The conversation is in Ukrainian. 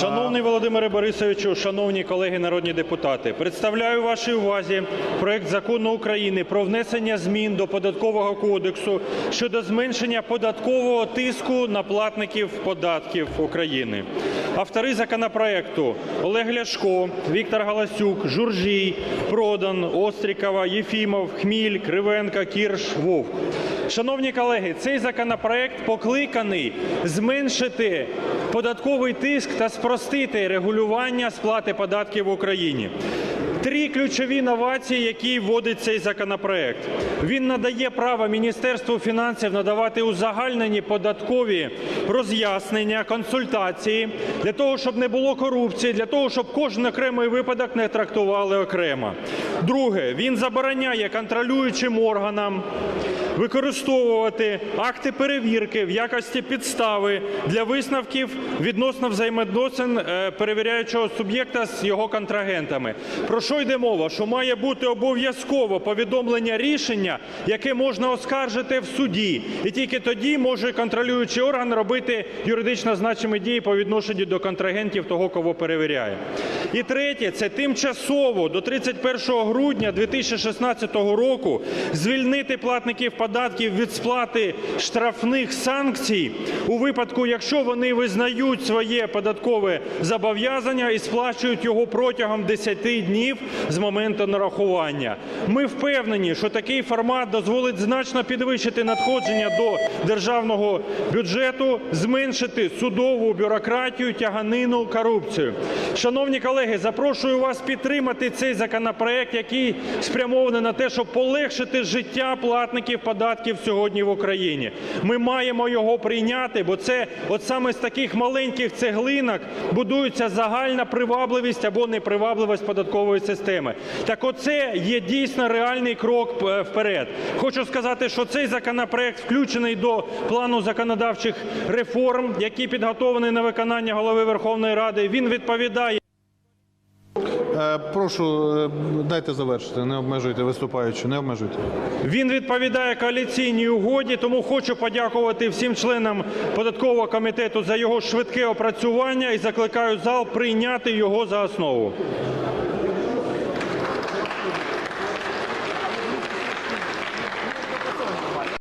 Шановний Володимире Борисовичу, шановні колеги народні депутати, представляю вашій увазі проект закону України про внесення змін до Податкового кодексу щодо зменшення податкового тиску на платників податків України. Автори законопроекту Олег Ляшко, Віктор Галасюк, Журжій, Продан, Острікова, Єфімов, Хміль, Кривенко, Кірш, Вовк. Шановні колеги, цей законопроект покликаний зменшити податковий тиск та спростити регулювання сплати податків в Україні. Три ключові новації, які вводить цей законопроект. Він надає право Міністерству фінансів надавати узагальнені податкові роз'яснення, консультації для того, щоб не було корупції, для того, щоб кожен окремий випадок не трактували окремо. Друге, він забороняє контролюючим органам використовувати акти перевірки в якості підстави для висновків відносно взаємодносин е, перевіряючого суб'єкта з його контрагентами. Про що йде мова? Що має бути обов'язково повідомлення рішення, яке можна оскаржити в суді, і тільки тоді може контролюючий орган робити юридично значимі дії по відношенню до контрагентів того, кого перевіряє. І третє це тимчасово до 31 грудня 2016 року звільнити платників податків від сплати штрафних санкцій у випадку, якщо вони визнають своє податкове зобов'язання і сплачують його протягом 10 днів з моменту нарахування. Ми впевнені, що такий формат дозволить значно підвищити надходження до державного бюджету, зменшити судову бюрократію, тяганину, корупцію. Шановні колеги, запрошую вас підтримати цей законопроект, який спрямований на те, щоб полегшити життя платників податків сьогодні в Україні. Ми маємо його прийняти, бо це от саме з таких маленьких цеглинок будується загальна привабливість або непривабливість податкової системи. Так оце є дійсно реальний крок е, вперед. Хочу сказати, що цей законопроект включений до плану законодавчих реформ, які підготовлені на виконання голови Верховної Ради. Він відповідає. Е, Прошу, е, дайте завершити, не обмежуйте виступаючу, не обмежуйте. Він відповідає коаліційній угоді, тому хочу подякувати всім членам податкового комітету за його швидке опрацювання і закликаю зал прийняти його за основу.